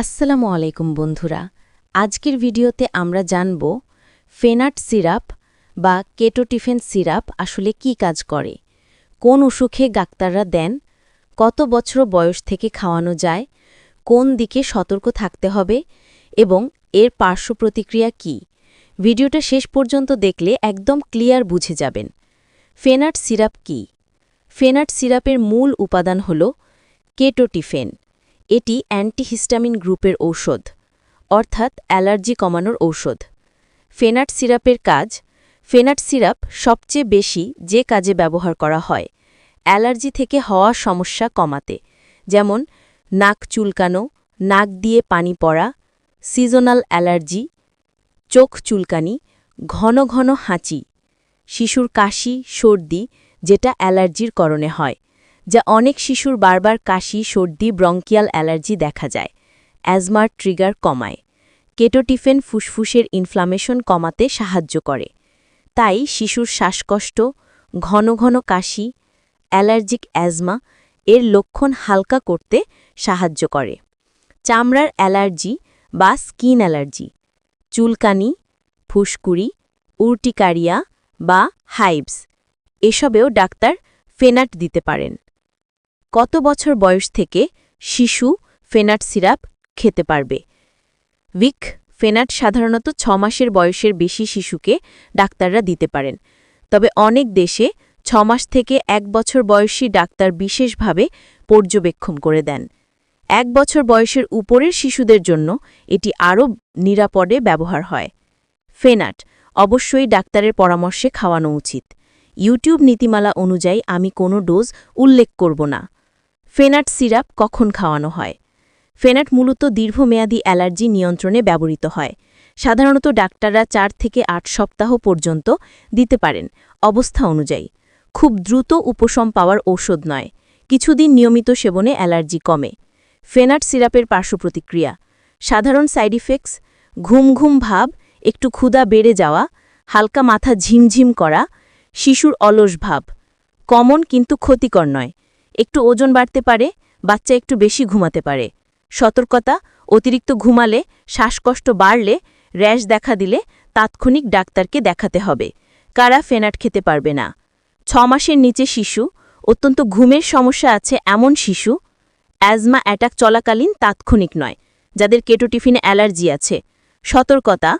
আসসালামু আলাইকুম বন্ধুরা। আজকের ভিডিওতে আমরা জানব, ফেনাট সিরাপ বা কেটোটিফেন সিরাপ আসলে কি কাজ করে? কোন অসুখে ডাক্তাররা দেন? কত বছর বয়স থেকে খাওয়ানো যায়? কোন দিকে সতর্ক থাকতে হবে? এবং এর পার্শ্ব প্রতিক্রিয়া কী? ভিডিওটা শেষ পর্যন্ত দেখলে একদম ক্লিয়ার বুঝে যাবেন। ফেনাট সিরাপ কি? ফেনাট সিরাপের মূল উপাদান হল কেটোটিফেন। এটি অ্যান্টিহিস্টামিন গ্রুপের ঔষধ, অর্থাৎ অ্যালার্জি কমানোর ঔষধ। ফেনাট সিরাপের কাজ, ফেনাট সিরাপ সবচেয়ে বেশি যে কাজে ব্যবহার করা হয়, অ্যালার্জি থেকে হওয়া সমস্যা কমাতে, যেমন নাক চুলকানো, নাক দিয়ে পানি পড়া, সিজনাল অ্যালার্জি, চোখ চুলকানি, ঘন ঘন হাঁচি, শিশুর কাশি, সর্দি, যেটা অ্যালার্জির করণে হয়। যা অনেক শিশুর বারবার কাশি, সর্দি, ব্রঙ্কিয়াল অ্যালার্জি দেখা যায়। অ্যাজমার ট্রিগার কমায়। কেটোটিফেন ফুসফুসের ইনফ্লামেশন কমাতে সাহায্য করে। তাই শিশুর শ্বাসকষ্ট, ঘন ঘন কাশি, অ্যালার্জিক অ্যাজমা এর লক্ষণ হালকা করতে সাহায্য করে। চামড়ার অ্যালার্জি বা স্কিন অ্যালার্জি, চুলকানি, ফুসকুড়ি, উর্টিকারিয়া বা হাইবস, এসবেও ডাক্তার ফেনাট দিতে পারেন। কত বছর বয়স থেকে শিশু ফেনাট সিরাপ খেতে পারবে? উইক ফেনাট সাধারণত ছ মাসের বয়সের বেশি শিশুকে ডাক্তাররা দিতে পারেন। তবে অনেক দেশে ছ মাস থেকে এক বছর বয়সী ডাক্তার বিশেষভাবে পর্যবেক্ষণ করে দেন। এক বছর বয়সের উপরের শিশুদের জন্য এটি আরও নিরাপদে ব্যবহার হয়। ফেনাট, অবশ্যই ডাক্তারের পরামর্শে খাওয়ানো উচিত। ইউটিউব নীতিমালা অনুযায়ী আমি কোনো ডোজ উল্লেখ করব না। ফেনাট সিরাপ কখন খাওয়ানো হয়? ফেনাট মূলত দীর্ঘমেয়াদী অ্যালার্জি নিয়ন্ত্রণে ব্যবহৃত হয়। সাধারণত ডাক্তাররা চার থেকে আট সপ্তাহ পর্যন্ত দিতে পারেন অবস্থা অনুযায়ী। খুব দ্রুত উপশম পাওয়ার ঔষধ নয়। কিছুদিন নিয়মিত সেবনে অ্যালার্জি কমে। ফেনাট সিরাপের পার্শ্বপ্রতিক্রিয়া সাধারণ সাইড ইফেক্টস, ঘুম ঘুম ভাব, একটু ক্ষুধা বেড়ে যাওয়া, হালকা মাথা ঝিমঝিম করা, শিশুর অলস ভাব। কমন কিন্তু ক্ষতিকর নয়। একটু ওজন বাড়তে পারে, বাচ্চা একটু বেশি ঘুমাতে পারে। সতর্কতা, অতিরিক্ত ঘুমালে, শ্বাসকষ্ট বাড়লে, র্যাশ দেখা দিলে তাৎক্ষণিক ডাক্তারকে দেখাতে হবে। কারা ফেনাট খেতে পারবে না? ছ মাসের নিচে শিশু, অত্যন্ত ঘুমের সমস্যা আছে এমন শিশু, অ্যাজমা অ্যাটাক চলাকালীন তাৎক্ষণিক নয়, যাদের কেটোটিফিনে অ্যালার্জি আছে। সতর্কতা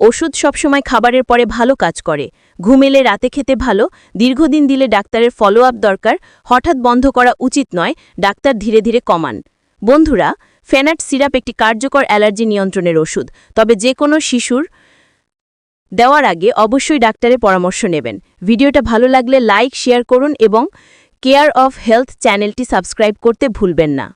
ওষুধ সবসময় খাবারের পরে ভালো কাজ করে। ঘুমেলে রাতে খেতে ভালো, দীর্ঘদিন দিলে ডাক্তারের ফলো আপ দরকার, হঠাৎ বন্ধ করা উচিত নয়, ডাক্তার ধীরে ধীরে কমান। বন্ধুরা, ফেনাট সিরাপ একটি কার্যকর অ্যালার্জি নিয়ন্ত্রণের ওষুধ, তবে যে কোনো শিশুর দেওয়ার আগে অবশ্যই ডাক্তারের পরামর্শ নেবেন। ভিডিওটা ভালো লাগলে লাইক, শেয়ার করুন এবং কেয়ার অফ হেলথ চ্যানেলটি সাবস্ক্রাইব করতে ভুলবেন না।